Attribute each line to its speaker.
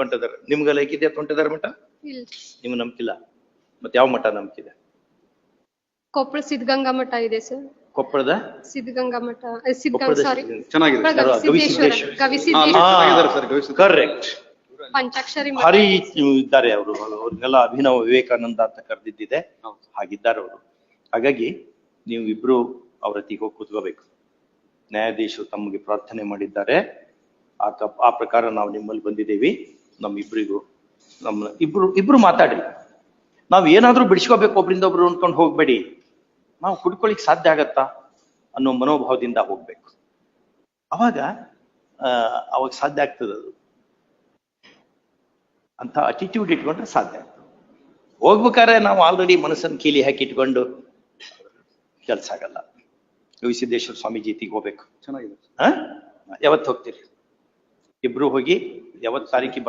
Speaker 1: ತೋಂಟದಾರ. Like ಹೇಗಿದೆಯಾ ತೋಂಟದಾರ ಮಠ?
Speaker 2: ಇಲ್ಲ.
Speaker 1: ನಿಮ್ಗೆ ನಂಬಿಕಿಲ್ಲ ಮತ್ತೆ ಯಾವ ಮಠ ನಂಬಿಕಿದೆ
Speaker 2: ಕೊಪ್ಪಳ ಸಿದ್ಧಗಂಗಾ ಮಠ ಇದೆ ಸರ್.
Speaker 1: ಕೊಪ್ಪಳದ?
Speaker 2: ಸಿದ್ಧಗಂಗಾ ಮಠ. ಸಿದ್ಧಗಂಗಾ
Speaker 1: ಕೊಪ್ಪಳದ
Speaker 2: ಸಾರಿ
Speaker 3: ಚೆನ್ನಾಗಿದೆ.
Speaker 1: ಕರೆಕ್ಟ್
Speaker 2: ಪಂಚಾಕ್ಷರಿ
Speaker 1: ಹರಿ ಇದ್ದಾರೆ ಅವರು ಅವ್ರಿಗೆಲ್ಲ ಅಭಿನವ ವಿವೇಕಾನಂದ ಅಂತ ಕರೆದಿದ್ದಿದೆ.
Speaker 3: ಹೌದು.
Speaker 1: ಹಾಗಿದ್ದಾರೆ ಅವರು. ಹಾಗಾಗಿ ನೀವು ಇಬ್ರು ಅವ್ರ ಹತ್ತಿಗೆ ಹೋಗಿ ಕೂತ್ಕೋಬೇಕು. ನ್ಯಾಯಾಧೀಶರು ತಮಗೆ ಪ್ರಾರ್ಥನೆ ಮಾಡಿದ್ದಾರೆ. ಆ ಕ- ಆ ಪ್ರಕಾರ ನಾವು ನಿಮ್ಮಲ್ಲಿ ಬಂದಿದ್ದೀವಿ. ನಮ್ಮಿಬ್ರಿಗೂ ನಮ್ಮ ಇಬ್ರು ಇಬ್ರು ಮಾತಾಡ್ರಿ. ನಾವು ಏನಾದ್ರೂ ಬಿಡಿಸ್ಕೋಬೇಕು ಒಬ್ರಿಂದ ಒಬ್ರು ಅನ್ಕೊಂಡು ಹೋಗ್ಬೇಡಿ. ನಾವು ಹುಡ್ಕೊಳಿಕ್ ಸಾಧ್ಯ ಆಗತ್ತಾ ಅನ್ನೋ ಮನೋಭಾವದಿಂದ ಹೋಗ್ಬೇಕು. ಅವಾಗ ಅವಾಗ ಸಾಧ್ಯ ಆಗ್ತದೆ ಅದು. ಅಂತ ಅಟಿಟ್ಯೂಡ್ ಇಟ್ಕೊಂಡ್ರೆ ಸಾಧ್ಯ ಆಗ್ತದೆ. ಹೋಗ್ಬೇಕಾದ್ರೆ ನಾವು ಆಲ್ರೆಡಿ ಮನಸ್ಸನ್ನು ಕೀಲಿ ಹಾಕಿ ಇಟ್ಕೊಂಡು ಕೆಲಸ ಆಗಲ್ಲ. ಗವಿಸಿದ್ದೇಶ್ವರ ಸ್ವಾಮಿ ಜೀತಿಗೆ ಹೋಗ್ಬೇಕು.
Speaker 3: ಚೆನ್ನಾಗಿದೆ.
Speaker 1: ಹ ಯಾವತ್ತು ಹೋಗ್ತೀರಿ? ಇಬ್ರು ಹೋಗಿ ಯಾವತ್ತು ತಾರೀಕಿಗೆ